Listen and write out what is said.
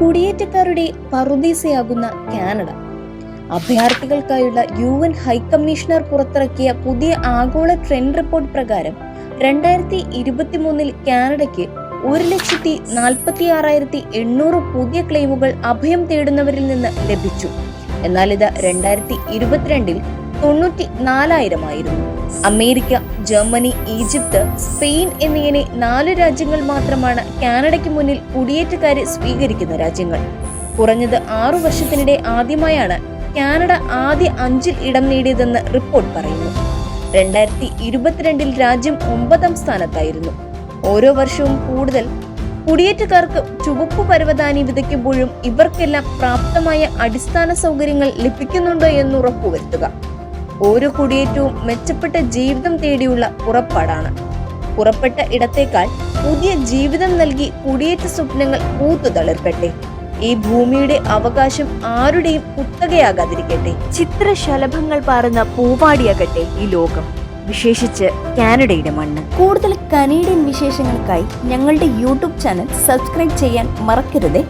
കുടിയേറ്റക്കാരുടെ പറുദീസയാകുന്ന കാനഡ. അഭയാർത്ഥികൾക്കായുള്ള U N high commissioner പുറത്തിറക്കിയ പുതിയ ആഗോള ട്രെൻഡ് റിപ്പോർട്ട് പ്രകാരം രണ്ടായിരത്തി ഇരുപത്തിമൂന്നിൽ കാനഡയ്ക്ക് ഒരു ലക്ഷത്തി നാൽപ്പത്തി ആറായിരത്തി എണ്ണൂറ് പുതിയ ക്ലെയിമുകൾ അഭയം തേടുന്നവരിൽ നിന്ന് ലഭിച്ചു. എന്നാൽ ഇത് രണ്ടായിരത്തി ഇരുപത്തിരണ്ടിൽ തൊണ്ണൂറ്റി നാലായിരമായിരുന്നു അമേരിക്ക ജർമ്മനി ഈജിപ്ത് സ്പെയിൻ എന്നിങ്ങനെ നാല് രാജ്യങ്ങൾ മാത്രമാണ് കാനഡയ്ക്ക് മുന്നിൽ കുടിയേറ്റക്കാരെ സ്വീകരിക്കുന്ന രാജ്യങ്ങൾ. കുറഞ്ഞത് ആറു വർഷത്തിനിടെ ആദ്യമായാണ് കാനഡ ആദ്യ അഞ്ചിൽ ഇടം നേടിയതെന്ന് റിപ്പോർട്ട് പറയുന്നു. രണ്ടായിരത്തി ഇരുപത്തിരണ്ടിൽ രാജ്യം ഒമ്പതാം സ്ഥാനത്തായിരുന്നു. ഓരോ വർഷവും കൂടുതൽ കുടിയേറ്റക്കാർക്ക് ചുവപ്പ് പരവതാനി വിതയ്ക്കുമ്പോഴും ഇവർക്കെല്ലാം പ്രാപ്തമായ അടിസ്ഥാന സൗകര്യങ്ങൾ ലഭിക്കുന്നുണ്ടോ എന്ന് ഉറപ്പുവരുത്തുക. ഓരോ കുടിയേറ്റവും മെച്ചപ്പെട്ട ജീവിതം തേടിയുള്ള പുറപ്പാടാണ് പുറപ്പെട്ട ഇടത്തേക്കാൾ പുതിയ ജീവിതം നൽകി കുടിയേറ്റ സ്വപ്നങ്ങൾ പൂത്തുതളിർക്കട്ടെ ഈ ഭൂമിയുടെ അവകാശം ആരുടെയും കുത്തകയാകാതിരിക്കട്ടെ. ചിത്രശലഭങ്ങൾ പാറുന്ന പൂവാടിയാകട്ടെ ഈ ലോകം. വിശേഷിച്ച് കാനഡയുടെ മണ്ണ്. കൂടുതൽ കനേഡിയൻ വിശേഷങ്ങൾക്കായി ഞങ്ങളുടെ യൂട്യൂബ് ചാനൽ സബ്സ്ക്രൈബ് ചെയ്യാൻ മറക്കരുതേ.